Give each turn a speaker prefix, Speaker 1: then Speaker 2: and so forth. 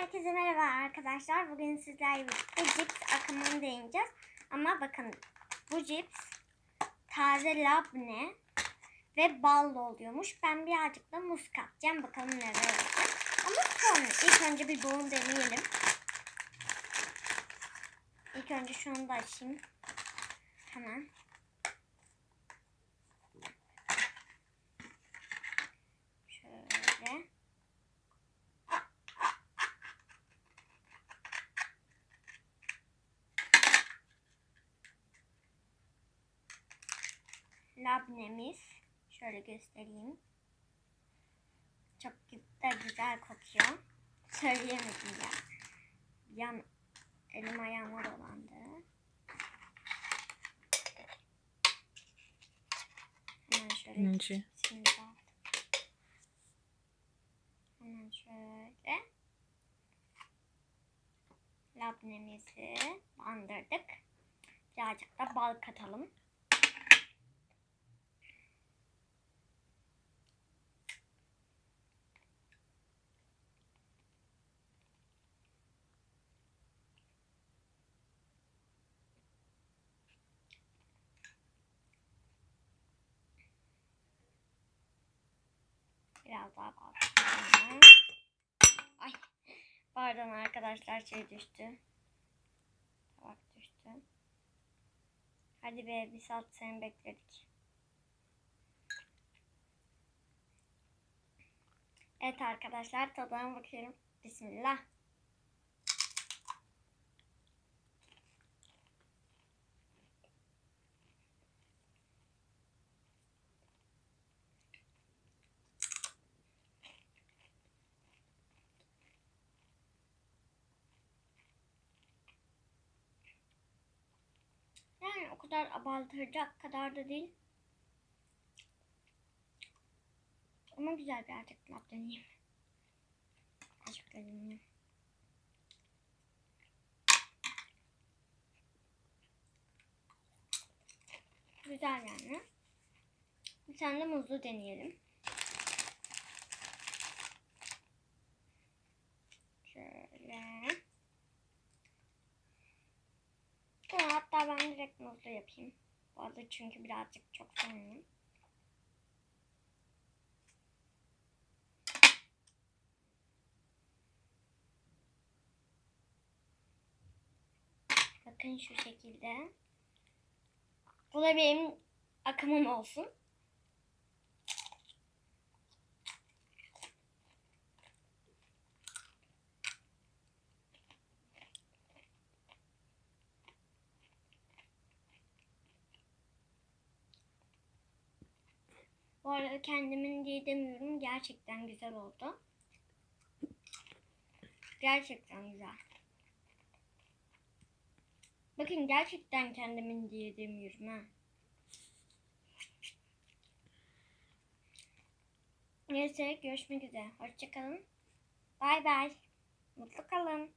Speaker 1: Herkese merhaba arkadaşlar. Bugün sizlerle birlikte cips akımını deneyeceğiz. Ama bakın bu cips taze labne ve ballı oluyormuş. Ben birazcık da muz katacağım. Bakalım neler olacak. Ama sonra ilk önce bir bunu deneyelim. İlk önce şunu da açayım. Hemen. Şöyle. Labnemiz. Şöyle göstereyim. Çok da güzel kokuyor. Söyleyemedim ya. Yan elim ayağıma dolandı. Hemen şöyle
Speaker 2: Önce.
Speaker 1: Bak. Hemen şöyle labnemizi bandırdık. Birazcık da bal katalım. Biraz daha bastırdım. Ay. Pardon arkadaşlar şey düştü. Tabak düştü. Hadi be bir saat seni bekledik. Evet arkadaşlar tadına bakıyorum. Bismillah. Yani o kadar abartacak kadar da değil. Ama güzel birazcık lap deneyeyim. Azıcık deneyeyim. Güzel yani. Bir tane de muzlu deneyelim. Şöyle. Bunu hatta ben direkt muzlu yapayım. Bu arada çünkü birazcık çok sevmiyorum. Bakın şu şekilde. Bu da benim akımım olsun. Bu arada kendimin diye demiyorum. Gerçekten güzel oldu. Gerçekten güzel. Bakın gerçekten kendimin diye demiyorum ha. Neyse görüşmek üzere. Hoşçakalın. Bay bay. Mutlu kalın.